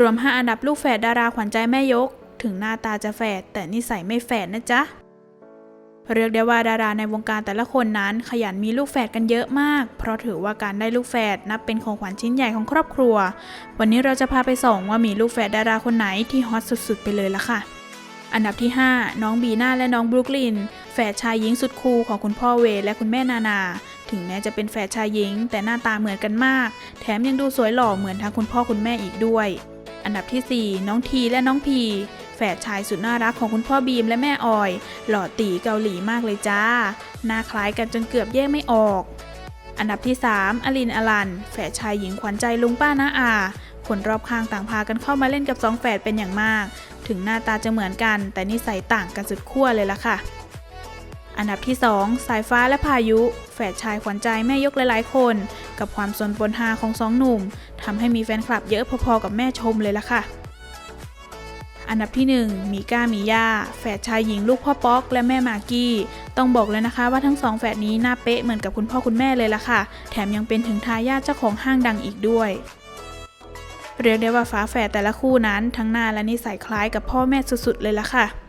รวม 5 อันดับลูกแฝดดาราขวัญใจแม่ยก ถึงหน้าตาจะแฝดแต่นิสัยไม่แฝดนะจ๊ะ เรียกได้ว่าดาราในวงการแต่ละคนนั้นขยันมีลูกแฝดกันเยอะมาก เพราะถือว่าการได้ลูกแฝดนับเป็นของขวัญชิ้นใหญ่ของครอบครัว วันนี้เราจะพาไปส่องว่ามีลูกแฝดดาราคนไหนที่ฮอตสุดๆ ไปเลยละค่ะอันดับที่ 5 น้องบีน่าและน้องบรุกลิน แฝดชายหญิงสุดคูลของคุณพ่อเวและคุณแม่นานา ถึงแม้จะเป็นแฝดชายหญิง แต่หน้าตาเหมือนกันมาก แถมยังดูสวยหล่อเหมือนทั้งคุณพ่อคุณแม่อีกด้วย อันดับทีสี่ 4 น้องทีและน้องพีแฝดชายสุดน่ารักของคุณพ่อบีมและแม่ออย หล่อตีเกาหลีมากเลยจ้า หน้าคล้ายกันจนเกือบแยกไม่ออก อันดับที่ 3 อลินอลัน แฝดชายหญิงขวัญใจลุงป้าน้าอา คนรอบข้างต่างพากันเข้ามาเล่นกับสองแฝดเป็นอย่างมาก ถึงหน้าตาจะเหมือนกัน แต่นิสัยต่างกันสุดขั้วเลยล่ะค่ะ อันดับที่ 2 สายฟ้าและพายุ แฝดชายขวัญใจแม่ยกหลายๆ คน กับความสนปนฮาของสองหนุ่มทำให้มีแฟนคลับเยอะพอๆกับแม่ชมเลยล่ะค่ะ อันดับที่ 1 มีก้ามีย่า แฝดชายหญิงลูกพ่อป๊อก และแม่มากกี้ ต้องบอกเลยนะคะว่าทั้งสองแฝดนี้หน้าเป๊ะเหมือนกับคุณพ่อคุณแม่เลยล่ะค่ะ แถมยังเป็นถึงทายาทเจ้าของห้างดังอีกด้วยเรียกได้ว่าฝาแฝดแต่ละคู่นั้นทั้งหน้าและนิสัยคล้ายกับพ่อแม่สุดๆเลยล่ะค่ะ